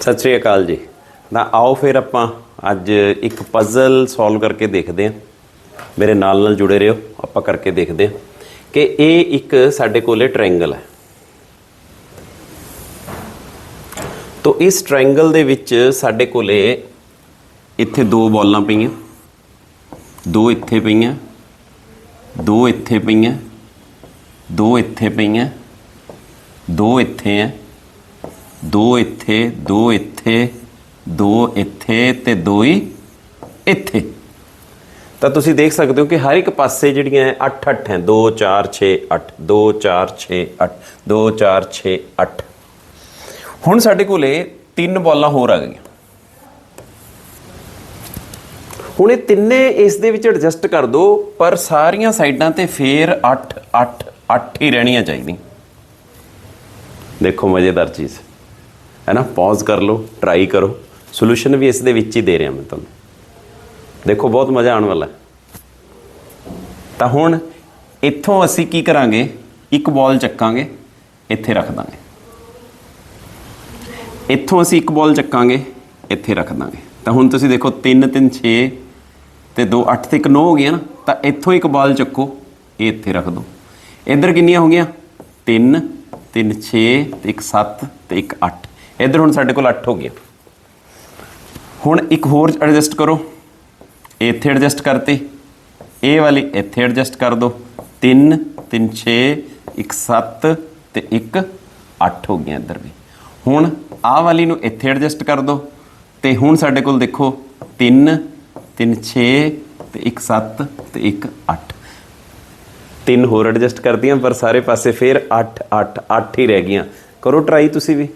ਸਤਿ ਸ੍ਰੀ ਅਕਾਲ ਜੀ। ਤਾਂ ਆਓ ਫਿਰ ਆਪਾਂ ਅੱਜ ਇੱਕ ਪਜ਼ਲ ਸੋਲਵ ਕਰਕੇ ਦੇਖਦੇ ਹਾਂ। ਮੇਰੇ ਨਾਲ ਨਾਲ ਜੁੜੇ ਰਹੋ, ਆਪਾਂ ਕਰਕੇ ਦੇਖਦੇ ਹਾਂ ਕਿ ਇਹ ਇੱਕ ਸਾਡੇ ਕੋਲੇ ਟ੍ਰਾਇੰਗਲ ਹੈ। ਤੋ ਇਸ ਟ੍ਰਾਇੰਗਲ ਦੇ ਵਿੱਚ ਸਾਡੇ ਕੋਲੇ ਇੱਥੇ ਦੋ ਬੋਲਾਂ ਪਈਆਂ, ਦੋ ਇੱਥੇ ਪਈਆਂ, ਦੋ ਇੱਥੇ ਪਈਆਂ, ਦੋ ਇੱਥੇ ਪਈਆਂ, ਦੋ ਇੱਥੇ ਹੈ ਦੋ ਇੱਥੇ ਦੋ ਇੱਥੇ ਦੋ ਇੱਥੇ ਤੇ ਦੋ ਹੀ ਇੱਥੇ। ਤਾਂ ਤੁਸੀਂ ਦੇਖ ਸਕਦੇ ਹੋ ਕਿ ਹਰ ਇੱਕ ਪਾਸੇ ਜਿਹੜੀਆਂ 8 8 ਹੈ। 2 4 6 8 2 4 6 8 2 4 6 8 ਹੁਣ ਸਾਡੇ ਕੋਲੇ ਤਿੰਨ ਬੋਲਾਂ ਹੋਰ ਆ ਗਈਆਂ। ਹੁਣ ਇਹ ਤਿੰਨੇ ਇਸ ਦੇ ਵਿੱਚ ਐਡਜਸਟ ਕਰ ਦੋ, ਪਰ ਸਾਰੀਆਂ ਸਾਈਡਾਂ ਤੇ ਫੇਰ 8 8 8 ਹੀ ਰਹਿਣੀਆਂ ਚਾਹੀਦੀਆਂ। ਦੇਖੋ ਮਜ਼ੇਦਾਰ ਚੀਜ਼। ਹੈ ਨਾ ਪੌਜ਼ ਕਰ ਲਓ ਟਰਾਈ ਕਰੋ। ਸੋਲੂਸ਼ਨ ਵੀ ਇਸ ਦੇ ਵਿੱਚ ਹੀ ਦੇ ਰਿਹਾ ਮੈਂ ਤੁਹਾਨੂੰ। ਦੇਖੋ, ਬਹੁਤ ਮਜ਼ਾ ਆਉਣ ਵਾਲਾ ਤਾਂ ਹੁਣ ਇੱਥੋਂ ਅਸੀਂ ਕੀ ਕਰਾਂਗੇ? ਇੱਕ ਬਾਲ ਚੱਕਾਂਗੇ, ਇੱਥੇ ਰੱਖ ਦਾਂਗੇ। ਇੱਥੋਂ ਅਸੀਂ ਇੱਕ ਬਾਲ ਚੱਕਾਂਗੇ, ਇੱਥੇ ਰੱਖ ਦਾਂਗੇ। ਤਾਂ ਹੁਣ ਤੁਸੀਂ ਦੇਖੋ 3 3 6 ਤੇ 2 8 ਤੇ ਇੱਕ 9 ਹੋ ਗਿਆ ਨਾ, ਤਾਂ ਇੱਥੋਂ ਇੱਕ ਬਾਲ ਚੱਕੋ, ਇਹ ਇੱਥੇ ਰੱਖ ਦਿਓ ਇੱਧਰ ਕਿੰਨੀਆਂ ਹੋ ਗਈਆਂ? 3 3 6 ਤੇ ਇੱਕ 7 ਤੇ ਇੱਕ 8 ਇੱਧਰ ਹੁਣ ਸਾਡੇ ਕੋਲ 8 ਹੋ ਗਿਆ ਹੁਣ ਇੱਕ ਹੋਰ ਐਡਜਸਟ ਕਰੋ। ਇਹ ਇੱਥੇ ਐਡਜਸਟ ਕਰਤੀ। ਇਹ ਵਾਲੀ ਇੱਥੇ ਐਡਜਸਟ ਕਰ ਦਿਓ 3 3 6 ਇੱਕ 7 ਤੇ ਇੱਕ 8 ਹੋ ਗਿਆ ਇੱਧਰ ਵੀ। ਹੁਣ ਆਹ ਵਾਲੀ ਨੂੰ ਇੱਥੇ ਐਡਜਸਟ ਕਰ ਦਿਓ ਤੇ ਹੁਣ ਸਾਡੇ ਕੋਲ ਦੇਖੋ 3 3 6 ਤੇ ਇੱਕ 7 ਤੇ ਇੱਕ 8 ਤਿੰਨ ਹੋਰ ਐਡਜਸਟ ਕਰਦੀਆਂ ਪਰ ਸਾਰੇ ਪਾਸੇ ਫੇਰ 8 8 8 ਹੀ ਰਹਿ ਗਈਆਂ। ਕਰੋ ਟਰਾਈ ਤੁਸੀਂ ਵੀ।